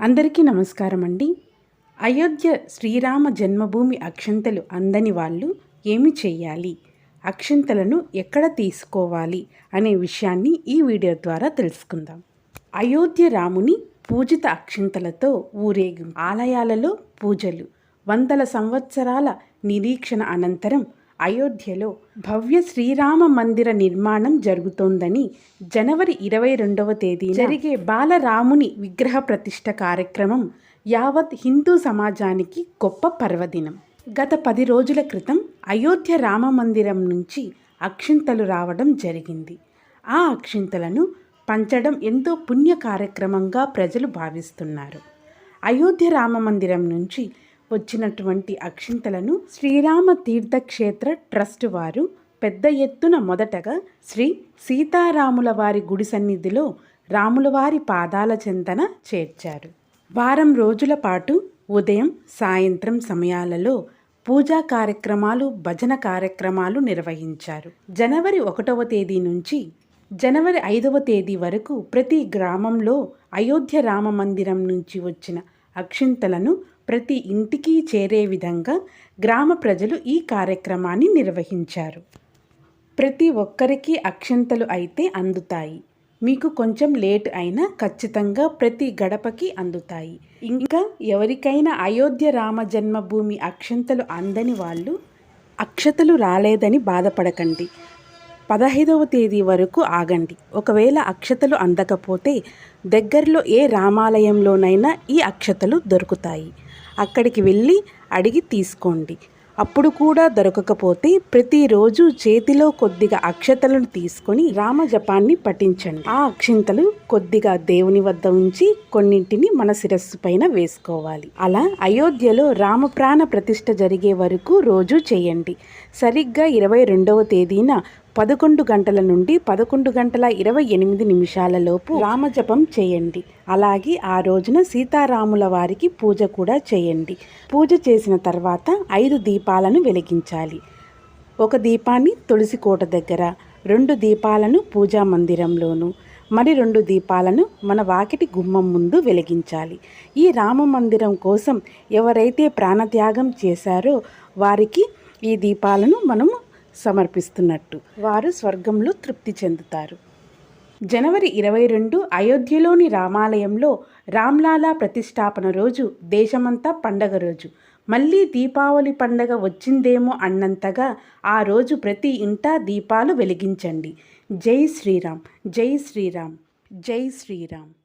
అందరికీ నమస్కారం అండి అయోధ్య శ్రీరామ జన్మభూమి అక్షంతలు అందని వాళ్ళు ఏమి చేయాలి అక్షంతలను ఎక్కడ తీసుకోవాలి? అనే విషయాన్ని ఈ వీడియో ద్వారా తెలుసుకుందాం. అయోధ్య రాముని పూజిత అక్షంతలతో ఊరేగింపు. ఆలయాలలో పూజలు. వందల సంవత్సరాల నిరీక్షణ అనంతరం అయోధ్యలో భవ్య శ్రీరామ మందిర నిర్మాణం జరుగుతోందని జనవరి ఇరవై రెండవ తేదీ జరిగే బాలరాముని విగ్రహ ప్రతిష్ట కార్యక్రమం యావత్ హిందూ సమాజానికి గొప్ప పర్వదినం. గత పది రోజుల క్రితం అయోధ్య రామ మందిరం నుంచి అక్షింతలు రావడం జరిగింది. ఆ అక్షింతలను పంచడం ఎంతో పుణ్య కార్యక్రమంగా ప్రజలు భావిస్తున్నారు. అయోధ్య రామ మందిరం నుంచి వచ్చినటువంటి అక్షింతలను శ్రీరామ తీర్థక్షేత్ర ట్రస్ట్ వారు పెద్ద ఎత్తున మొదటగా శ్రీ సీతారాముల వారి గుడి సన్నిధిలో రాములవారి పాదాల చెంతన చేర్చారు. వారం రోజుల పాటు ఉదయం సాయంత్రం సమయాలలో పూజా కార్యక్రమాలు భజన కార్యక్రమాలు నిర్వహించారు. జనవరి ఒకటవ తేదీ నుంచి జనవరి ఐదవ తేదీ వరకు ప్రతి గ్రామంలో అయోధ్య రామ మందిరం నుంచి వచ్చిన అక్షింతలను ప్రతి ఇంటికి చేరే విధంగా గ్రామ ప్రజలు ఈ కార్యక్రమాన్ని నిర్వహించారు. ప్రతి ఒక్కరికి అక్షంతలు అయితే అందుతాయి. మీకు కొంచెం లేట్ అయినా ఖచ్చితంగా ప్రతి గడపకి అందుతాయి. ఇంకా ఎవరికైనా అయోధ్య రామ జన్మభూమి అక్షంతలు అందని వాళ్ళు అక్షతలు రాలేదని బాధపడకండి. పదహైదవ తేదీ వరకు ఆగండి. ఒకవేళ అక్షతలు అందకపోతే దగ్గరలో ఏ రామాలయంలోనైనా ఈ అక్షతలు దొరుకుతాయి. అక్కడికి వెళ్ళి అడిగి తీసుకోండి. అప్పుడు కూడా దొరకకపోతే ప్రతిరోజు చేతిలో కొద్దిగా అక్షతలను తీసుకొని రామజపాన్ని పఠించండి. ఆ అక్షింతలు కొద్దిగా దేవుని వద్ద ఉంచి కొన్నింటిని మన శిరస్సు పైన వేసుకోవాలి. అలా అయోధ్యలో రామప్రాణ ప్రతిష్ఠ జరిగే వరకు రోజు చేయండి. సరిగ్గా ఇరవై రెండవ తేదీన పదకొండు గంటల నుండి పదకొండు గంటల ఇరవై ఎనిమిది నిమిషాలలోపు రామజపం చేయండి. అలాగే ఆ రోజున సీతారాముల వారికి పూజ కూడా చేయండి. పూజ చేసిన తర్వాత ఐదు దీపాలను వెలిగించాలి. ఒక దీపాన్ని తులసి కోట దగ్గర రెండు దీపాలను పూజా మందిరంలోను మరి రెండు దీపాలను మన వాకిటి గుమ్మం ముందు వెలిగించాలి. ఈ రామ మందిరం కోసం ఎవరైతే ప్రాణత్యాగం చేశారో వారికి ఈ దీపాలను మనము సమర్పిస్తున్నట్టు. వారు స్వర్గంలో తృప్తి చెందుతారు. జనవరి ఇరవై రెండు అయోధ్యలోని రామాలయంలో రామ్లాలా ప్రతిష్టాపన రోజు దేశమంతా పండగ రోజు. మళ్ళీ దీపావళి పండగ వచ్చిందేమో అన్నంతగా ఆ రోజు ప్రతి ఇంటా దీపాలు వెలిగించండి. జై శ్రీరామ్ జై శ్రీరామ్ జై శ్రీరామ్.